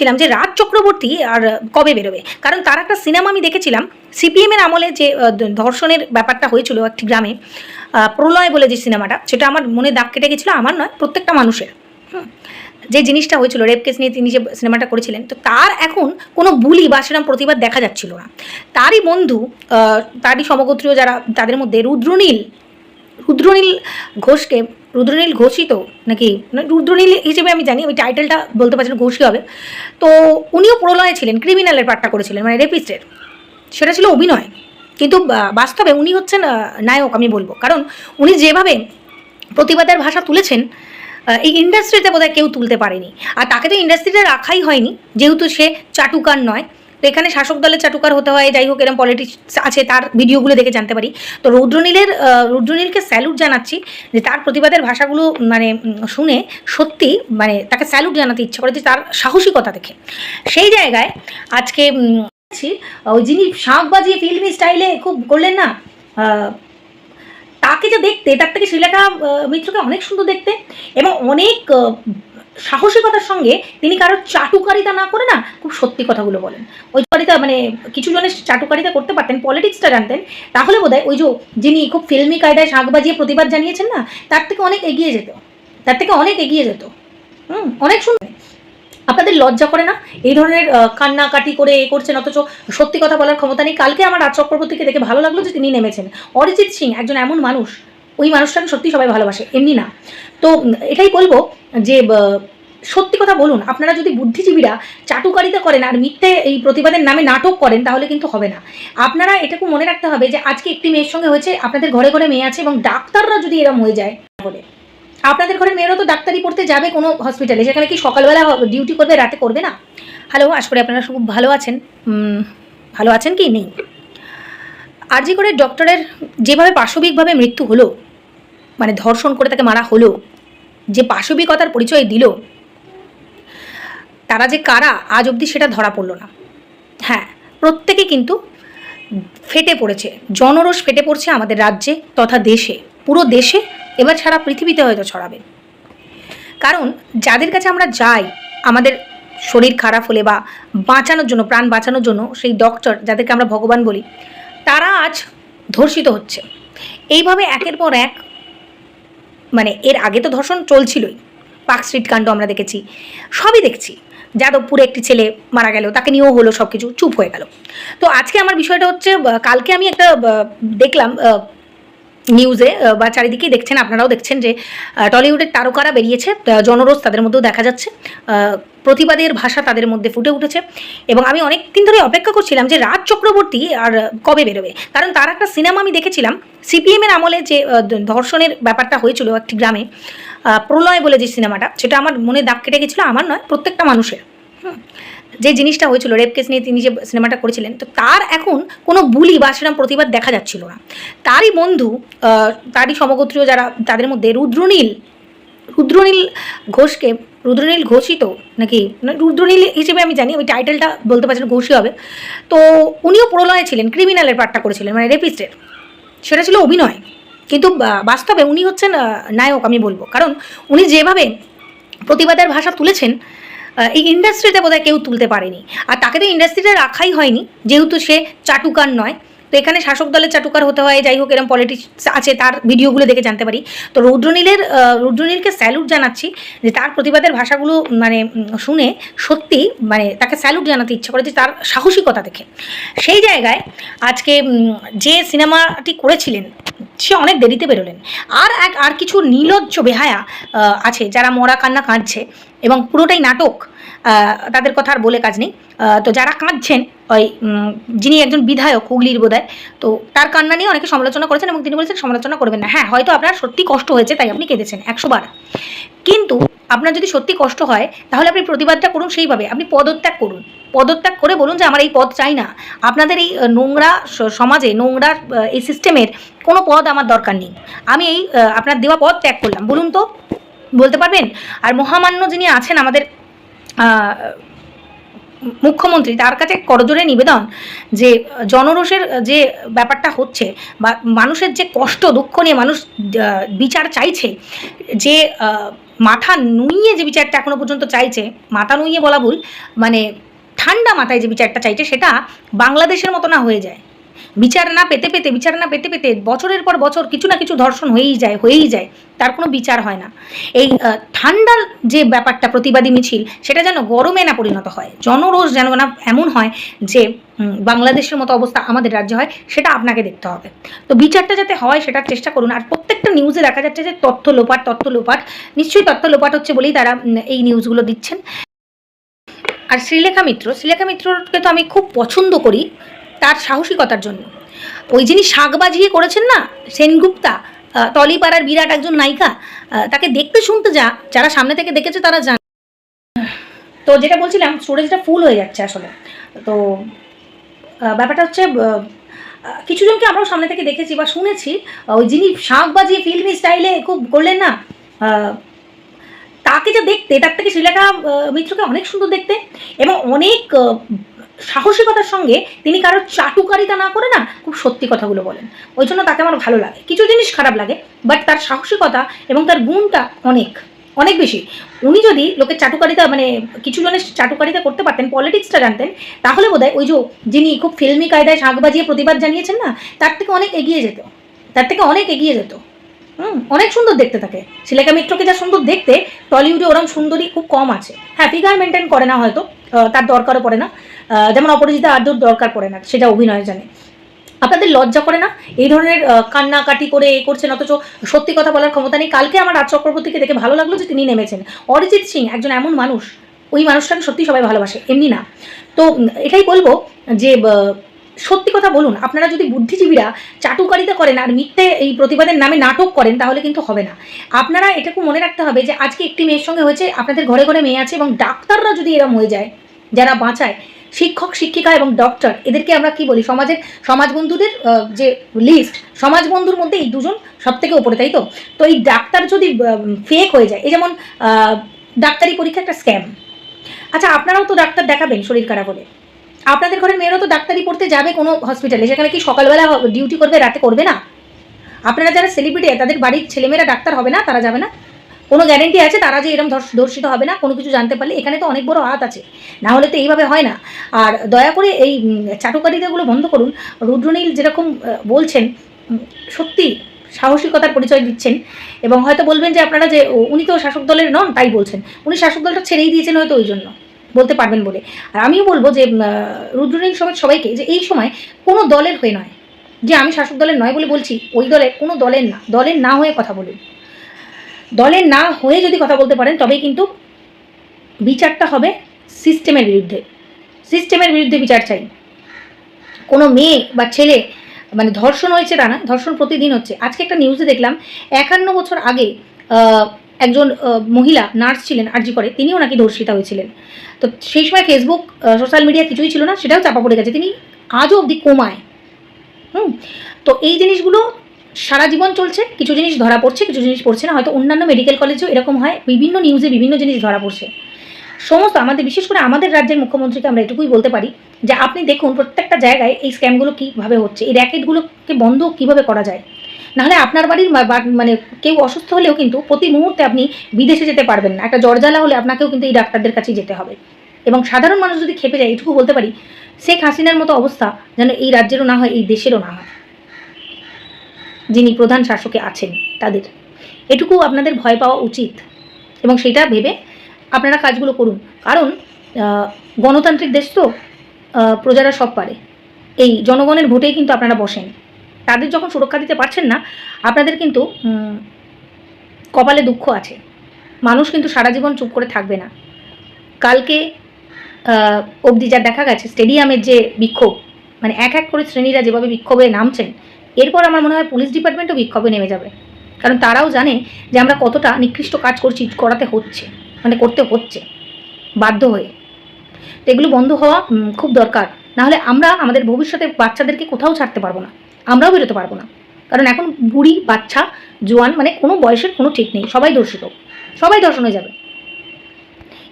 করছিলাম যে রাজ চক্রবর্তী আর কবে বেরোবে? কারণ তার একটা সিনেমা আমি দেখেছিলাম, সিপিএমের আমলে যে ধর্ষণের ব্যাপারটা হয়েছিল একটি গ্রামে প্রলয় বলে যে সিনেমাটা, সেটা আমার মনে দাগ কেটে গেছিল, আমার নয়, প্রত্যেকটা মানুষের। যে জিনিসটা হয়েছিল রেপ কেস নিয়ে তিনি যে সিনেমাটা করেছিলেন, তো তার এখন কোনো বুলি বা সেরকম প্রতিবাদ দেখা যাচ্ছিল না। তারই বন্ধু তারই সমগোত্রীয় যারা, তাদের মধ্যে রুদ্রনীল রুদ্রনীল ঘোষকে রুদ্রনীল ঘোষই তো নাকি রুদ্রনীল হিসেবে আমি জানি, ওই টাইটেলটা বলতে পারছি না ঘোষই হবে। তো উনিও প্রলয়ে ছিলেন ক্রিমিনালের পার্টটা করেছিলেন মানে রেপিস্টের সেটা ছিল অভিনয়। কিন্তু বাস্তবে উনি হচ্ছেন নায়ক, আমি বলব। কারণ উনি যেভাবে প্রতিবাদের ভাষা তুলেছেন এই ইন্ডাস্ট্রিতে বোধহয় কেউ তুলতে পারেনি। আর তাকে তো ইন্ডাস্ট্রিতে রাখাই হয়নি, যেহেতু সে চাটুকার নয়। তো এখানে শাসক দলের চাটুকার হতে হয়, যাই হোক এরকম পলিটিক্স আছে, তার ভিডিওগুলো দেখে জানতে পারি। তো রুদ্রনীলের রুদ্রনীলকে স্যালুট জানাচ্ছি যে তার প্রতিবাদের ভাষাগুলো মানে শুনে সত্যি মানে তাকে স্যালুট জানাতে ইচ্ছা করে যে তার সাহসিকতা দেখে। সেই জায়গায় আজকে ওই যিনি শাঁখ বাজিয়ে ফিল্মি স্টাইলে খুব করলেন না তাকে যে দেখতে, তার থেকে শ্রীলেখা মিত্রকে অনেক সুন্দর দেখতে এবং অনেক সাহসিকতার সঙ্গে তিনি কারও চাটুকারিতা না করে না খুব সত্যি কথাগুলো বলেন। ওই চাটুকারিতা মানে কিছু জনের চাটুকারিতা করতে পারতেন পলিটিক্সটা জানতেন, তাহলে বোধহয় ওই যে যিনি খুব ফিল্মি কায়দায় শাঁখ বাজিয়ে প্রতিবাদ জানিয়েছেন না, তার থেকে অনেক এগিয়ে যেত। তার থেকে অনেক এগিয়ে যেত। হুম, অনেক সুন্দর। আপনাদের লজ্জা করে না? এই ধরনের কান্নাকাটি করে এ করছেন, অথচ সত্যি কথা বলার ক্ষমতা নেই। কালকে আমার রাজ চক্রবর্তীকে দেখে ভালো লাগল যে তিনি নেমেছেন। অরিজিৎ সিং একজন এমন মানুষ ওই মানুষটাকে সত্যি সবাই ভালোবাসে, এমনি না। তো এটাই বলব যে সত্যি কথা বলুন, আপনারা যদি বুদ্ধিজীবীরা চাটুকারিতা করেন আর মিথ্যে এই প্রতিবাদের নামে নাটক করেন, তাহলে কিন্তু হবে না। আপনারা এটাকে মনে রাখতে হবে যে, আজকে একটি মেয়ের সঙ্গে হয়েছে, আপনাদের ঘরে ঘরে মেয়ে আছে এবং ডাক্তাররা যদি এরম হয়ে যায়, তাহলে। আপনাদের ঘরের মেয়েরও তো ডাক্তারি পড়তে যাবে কোনো হসপিটালে সেখানে কি সকালবেলা ডিউটি করবে, রাতে করবে না? হ্যালো আশা করি আপনারা খুব ভালো আছেন। ভালো আছেন কি? নেই। আরজি করে ডক্টরের যেভাবে পাশবিকভাবে মৃত্যু হলো মানে ধর্ষণ করে তাকে মারা হলো, যে পাশবিকতার পরিচয় দিল, তারা যে কারা, আজ অবধি সেটা ধরা পড়ল না। হ্যাঁ প্রত্যেকে কিন্তু ফেটে পড়েছে, জনরোষ ফেটে পড়ছে আমাদের রাজ্যে তথা দেশে, পুরো দেশে, এবার সারা পৃথিবীতে হয়তো ছড়াবে। কারণ যাদের কাছে আমরা যাই, আমাদের শরীর খারাপ হলে বা বাঁচানোর জন্য, প্রাণ বাঁচানোর জন্য, সেই ডক্টর যাদেরকে আমরা ভগবান বলি তারা আজ ধর্ষিত হচ্ছে। এইভাবে একের পর এক মানে এর আগে তো ধর্ষণ চলছিলই, পার্ক স্ট্রিট কাণ্ড আমরা দেখেছি, সবই দেখছি। যাদবপুরে একটি ছেলে মারা গেল, তাকে নিয়েও হলো সব কিছু চুপ হয়ে গেল। তো আজকে আমার বিষয়টা হচ্ছে কালকে আমি একটা দেখলাম নিউজে বা চারিদিকেই দেখছেন, আপনারাও দেখছেন যে টলিউডের তারকারা বেরিয়েছে জনরোষ তাদের মধ্যেও দেখা যাচ্ছে প্রতিবাদের ভাষা তাদের মধ্যে ফুটে উঠেছে, এবং আমি অনেক দিন ধরে অপেক্ষা করছিলাম যে রাজ চক্রবর্তী আর কবে বেরোবে, কারণ তার একটা সিনেমা আমি দেখেছিলাম, সিপিএমের আমলে যে ধর্ষণের ব্যাপারটা হয়েছিল একটি গ্রামে প্রলয় বলে যে সিনেমাটা, সেটা আমার মনে দাগ কেটে গেছিল, আমার নয়, প্রত্যেকটা মানুষের। যে জিনিসটা হয়েছিল রেপ কেস নিয়ে তিনি যে সিনেমাটা করেছিলেন তো তার এখন কোনো বুলি বা সেরকম প্রতিবাদ দেখা যাচ্ছিল না। তারই বন্ধু তারই সমগোত্রীয় যারা তাদের মধ্যে রুদ্রনীল রুদ্রনীল ঘোষকে রুদ্রনীল ঘোষিত নাকি না, রুদ্রনীল হিসেবে আমি জানি ওই টাইটেলটা বলতে পারছি না ঘোষই হবে। তো উনিও প্রলয়ে ছিলেন ক্রিমিনালের পার্টটা করেছিলেন মানে রেপিস্টের সেটা ছিল অভিনয়। কিন্তু বাস্তবে উনি হচ্ছেন নায়ক আমি বলব। কারণ উনি যেভাবে প্রতিবাদের ভাষা তুলেছেন এই ইন্ডাস্ট্রিতে বোধহয় কেউ তুলতে পারেনি। আর তাকে তো ইন্ডাস্ট্রিতে রাখাই হয়নি, যেহেতু সে চাটুকার নয়। তো এখানে শাসক দলের চাটুকার হতে হয়, যাই হোক এরকম পলিটিক্স আছে, তার ভিডিওগুলো দেখে জানতে পারি। তো রুদ্রনীলের রুদ্রনীলকে স্যালুট জানাচ্ছি যে তার প্রতিবাদের ভাষাগুলো মানে শুনে সত্যি মানে তাকে স্যালুট জানাতে ইচ্ছা করে যে তার সাহসিকতা দেখে। সেই জায়গায় আজকে যে সিনেমাটি করেছিলেন সে অনেক দেরিতে বেরোলেন। আর এক, আর কিছু নীলজ্জ বেহায়া আছে যারা মরা কান্না কাঁদছে এবং পুরোটাই নাটক তাদের কথা আর বলে কাজ নেই। তো যারা কাঁদছেন, ওই যিনি একজন বিধায়ক হুগলির বোধহয়, তো তার কান্না নিয়ে অনেকে সমালোচনা করেছেন এবং তিনি বলেছেন সমালোচনা করবেন না। হ্যাঁ হয়তো আপনার সত্যি কষ্ট হয়েছে, তাই আপনি কেঁদেছেন একশো বার। কিন্তু আপনার যদি সত্যি কষ্ট হয়, তাহলে আপনি প্রতিবাদটা করুন সেইভাবে। আপনি পদত্যাগ করুন। পদত্যাগ করে বলুন যে আমার এই পদ চাই না। আপনাদের এই নোংরা সমাজে, নোংরা এই সিস্টেমের কোনো পদ আমার দরকার নেই। আমি এই আপনার দেওয়া পদ ত্যাগ করলাম। বলুন তো, বলতে পারবেন? আর মহামান্য যিনি আছেন আমাদের মুখ্যমন্ত্রী, তার কাছে করজোরে নিবেদন যে, জনরোষের যে ব্যাপারটা হচ্ছে বা মানুষের যে কষ্ট, দুঃখ নিয়ে মানুষ বিচার চাইছে, যে মাথা নুইয়ে যে বিচারটা এখনও পর্যন্ত চাইছে, মাথা নুইয়ে বলা ভুল মানে ঠান্ডা মাথায় যে বিচারটা চাইছে, সেটা বাংলাদেশের মতো না হয়ে যায়। বিচার না পেতে পেতে, বিচার না পেতে পেতে বছরের পর বছর কিছু না কিছু ধর্ষণ হয়েই যায় হয়েই যায়। তার কোনো বিচার হয় না। এই ঠান্ডার যে ব্যাপারটা, প্রতিবাদী মিছিল, সেটা যেন গরমে না পরিণত হয়। জনরোষ যেন না এমন হয় যে বাংলাদেশের মতো অবস্থা আমাদের রাজ্যে হয়, সেটা আপনাকে দেখতে হবে। তো বিচারটা যাতে হয়, সেটার চেষ্টা করুন। আর প্রত্যেকটা নিউজে দেখা যাচ্ছে যে তথ্য লোপাট তথ্য লোপাট, নিশ্চয়ই তথ্য লোপাট হচ্ছে বলেই তারা এই নিউজগুলো দিচ্ছেন। আর শ্রীলেখা মিত্র শ্রীলেখা মিত্রকে তো আমি খুব পছন্দ করি তার সাহসিকতার জন্য। ওই যিনি শাক বাজিয়ে করেছেন না সেনগুপ্তা আহ, টলিপাড়ার বিরাট একজন নায়িকা তাকে দেখতে শুনতে যা যারা সামনে থেকে দেখেছে তারা জানে তো যেটা বলছিলাম স্টোরেজটা ফুল হয়ে যাচ্ছে আসলে। তো ব্যাপারটা হচ্ছে আহ, আহ, কিছু জনকে আমরাও সামনে থেকে দেখেছি বা শুনেছি ওই যিনি শাক বাজিয়ে ফিল্মি স্টাইলে খুব করলেন না তাকে যে দেখতে, তার থেকে শ্রীলেখা মিত্রকে অনেক সুন্দর দেখতে এবং অনেক সাহসিকতার সঙ্গে তিনি কারোর চাটুকারিতা না করে না খুব সত্যি কথাগুলো বলেন। ওই জন্য তাকে আমার ভালো লাগে। কিছু জিনিস খারাপ লাগে বাট তার সাহসিকতা এবং তার গুণটা অনেক অনেক বেশি। উনি যদি লোকের চাটুকারিতা মানে কিছু জনের চাটুকারিতা করতে পারতেন পলিটিক্সটা জানতেন, তাহলে বোধহয় ওই যে যিনি খুব ফিল্মি কায়দায় শাক বাজিয়ে প্রতিবাদ জানিয়েছেন না, তার থেকে অনেক এগিয়ে যেত। তার থেকে অনেক এগিয়ে যেত। হুম, অনেক সুন্দর দেখতে থাকে। শিলেখা মিত্রকে যা সুন্দর দেখতে, টলিউডে ওরম সুন্দরী খুব কম আছে। হ্যাঁ ফিগার মেনটেন করে না হয়তো তার দরকারও পড়ে না। যেমন অপরাজিতা আদর দরকার পড়ে না, সেটা অভিনয় জানে। আপনাদের লজ্জা করে না? এই ধরনের কান্নাকাটি করে এ করছেন, অথচ সত্যি কথা বলার ক্ষমতা নেই। কালকে আমার রাজ চক্রবর্তীকে দেখে ভালো লাগল যে তিনি নেমেছেন। অরিজিৎ সিং একজন এমন মানুষ, ওই মানুষটাকে সত্যি সবাই ভালোবাসে, এমনি না। তো এটাই বলব যে সত্যি কথা বলুন, আপনারা যদি বুদ্ধিজীবীরা চাটুকারিতা করেন আর মিথ্যে এই প্রতিবাদের নামে নাটক করেন, তাহলে কিন্তু হবে না। আপনারা এটাকে মনে রাখতে হবে যে, আজকে একটি মেয়ের সঙ্গে হয়েছে, আপনাদের ঘরে ঘরে মেয়ে আছে এবং ডাক্তাররা যদি এরম হয়ে যায়, যারা বাঁচায়, শিক্ষক, শিক্ষিকা এবং ডক্টর, এদেরকে আমরা কি বলি? সমাজের সমাজ বন্ধুদের যে লিস্ট সমাজ বন্ধুর মধ্যে এই দুজন সব থেকে উপরে, তাই তো? তো এই ডাক্তার যদি ফেক হয়ে যায়, এই যেমন ডাক্তারি পরীক্ষা একটা স্ক্যাম আচ্ছা আপনারাও তো ডাক্তার দেখাবেন শরীর খারাপ হলে। আপনাদের ঘরের মেয়েরাও তো ডাক্তারি পড়তে যাবে কোনো হসপিটালে সেখানে কি সকালবেলা ডিউটি করবে, রাতে করবে না? আপনারা যারা সেলিব্রিটি তাদের বাড়ির ছেলেমেয়েরা ডাক্তার হবে না? তারা যাবে না? কোনো গ্যারেন্টি আছে তারা যে ধর্ষ- ধর্ষিত হবে না? কোনো কিছু জানতে পারলে এখানে তো অনেক বড় হাত আছে। না হলে তো এইভাবে হয় না। আর দয়া করে এই চাটুকারিতাগুলো বন্ধ করুন। রুদ্রনীল যেরকম বলছেন সত্যি সাহসিকতার পরিচয় দিচ্ছেন এবং হয়তো বলবেন যে আপনারা যে উনি তো শাসক দলের নন, তাই বলছেন। উনি শাসক দলটা ছেড়েই দিয়েছেন হয়তো ওই জন্য। বলতে পারবেন বলে। আর আমিও বলব যে রুদ্রনীল সমেত সবাইকে যে এই সময় কোনো দলের হয়ে নয়। যে আমি শাসক দলের নয় বলে বলছি, ওই দলের কোনো দলের না দলের না হয়ে কথা বলুন। দলের না হয়ে যদি কথা বলতে পারেন, তবেই কিন্তু বিচারটা হবে সিস্টেমের বিরুদ্ধে। সিস্টেমের বিরুদ্ধে বিচার চাই। কোনো মেয়ে বা ছেলে মানে ধর্ষণ হয়েছে তা না, ধর্ষণ প্রতিদিন হচ্ছে। আজকে একটা নিউজে দেখলাম, একান্ন বছর আগে একজন মহিলা নার্স ছিলেন, আরজি করে, তিনিও নাকি ধর্ষিতা হয়েছিলেন। তো সেই সময় ফেসবুক সোশ্যাল মিডিয়া কিছুই ছিল না, সেটাও চাপা পড়ে গেছে। তিনি আজও অবধি কমায়। হুম? তো এই জিনিসগুলো সারা জীবন চলছে, কিছু জিনিস ধরা পড়ছে, কিছু জিনিস পড়ছে না। হয়তো অন্যান্য মেডিকেল কলেজেও এরকম হয়, বিভিন্ন নিউজে বিভিন্ন জিনিস ধরা পড়ছে। সমস্ত আমাদের, বিশেষ করে আমাদের রাজ্যের মুখ্যমন্ত্রীকে আমরা এটুকুই বলতে পারি যে আপনি দেখুন প্রত্যেকটা জায়গায় এই স্ক্যামগুলো কীভাবে হচ্ছে, এই র্যাকেটগুলোকে বন্ধ কীভাবে করা যায়। নাহলে আপনার বাড়ির মানে কেউ অসুস্থ হলেও কিন্তু প্রতি মুহূর্তে আপনি বিদেশে যেতে পারবেন না। একটা জ্বরজ্বালা হলে আপনাকেও কিন্তু এই ডাক্তারদের কাছেই যেতে হবে। এবং সাধারণ মানুষ যদি খেপে যায়, এটুকু বলতে পারি, শেখ হাসিনার মতো অবস্থা যেন এই রাজ্যেরও না হয়, এই দেশেরও না হয়। যিনি প্রধান শাসকে আছেন, তাদের। এটুকু আপনাদের ভয় পাওয়া উচিত। এবং সেটা ভেবে আপনারা কাজগুলো করুন। কারণ গণতান্ত্রিক দেশ তো প্রজারা সব পারে। এই জনগণের ভোটেই কিন্তু আপনারা বসেন। তাদের যখন সুরক্ষা দিতে পারছেন না, আপনাদের কিন্তু কপালে দুঃখ আছে। মানুষ কিন্তু সারা জীবন চুপ করে থাকবে না। কালকে অবধি যা দেখা গেছে, স্টেডিয়ামের যে বিক্ষোভ মানে এক এক করে শ্রেণীরা যেভাবে বিক্ষোভে নামছেন, এরপর আমার মনে হয় পুলিশ ডিপার্টমেন্টও বিক্ষোভে নেমে যাবে। কারণ তারাও জানে যে আমরা কতটা নিকৃষ্ট কাজ করছি, করাতে হচ্ছে মানে করতে হচ্ছে, বাধ্য হয়ে। তো এগুলো বন্ধ হওয়া খুব দরকার। নাহলে আমরা আমাদের ভবিষ্যতে বাচ্চাদেরকে কোথাও ছাড়তে পারব না। আমরাও বেরোতে পারব না। কারণ এখন বুড়ি, বাচ্চা, জোয়ান মানে কোনো বয়সের কোনো ঠিক নেই। সবাই দর্শিত। সবাই দর্শন হয়ে যাবে।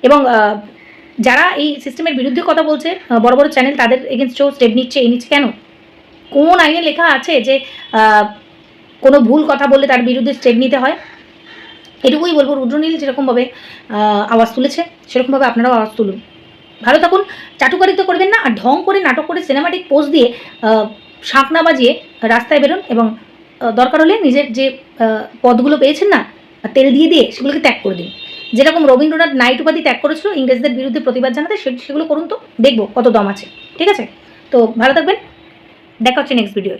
এবং যারা এই সিস্টেমের বিরুদ্ধে কথা বলছে বড় বড় চ্যানেল তাদের এগেনস্টেও স্টেপ নিচ্ছে, এই নিচ্ছে কেন? কোন আইনে লেখা আছে যে কোনো ভুল কথা বললে তার বিরুদ্ধে স্টেপ নিতে হয়? এটুকুই বলব। রুদ্রনীল যেরকমভাবে আওয়াজ তুলেছে, সেরকমভাবে আপনারাও আওয়াজ তুলুন। ভালো থাকুন। চাটুকারিত্ব করবেন না, আর ঢং করে, নাটক করে সিনেমাটিক পোজ দিয়ে শাঁখ না বাজিয়ে রাস্তায় বেরোন এবং দরকার হলে নিজের যে পদগুলো পেয়েছেন না, তেল দিয়ে দিয়ে সেগুলোকে ত্যাগ করে দিন। যেরকম রবীন্দ্রনাথ নাইট উপাধি ত্যাগ করেছিল, ইংরেজদের বিরুদ্ধে প্রতিবাদ জানাতে সেগুলো করুন তো, দেখব কত দম আছে, ঠিক আছে? তো ভালো থাকবেন, দেখা হচ্ছে নেক্সট ভিডিওয়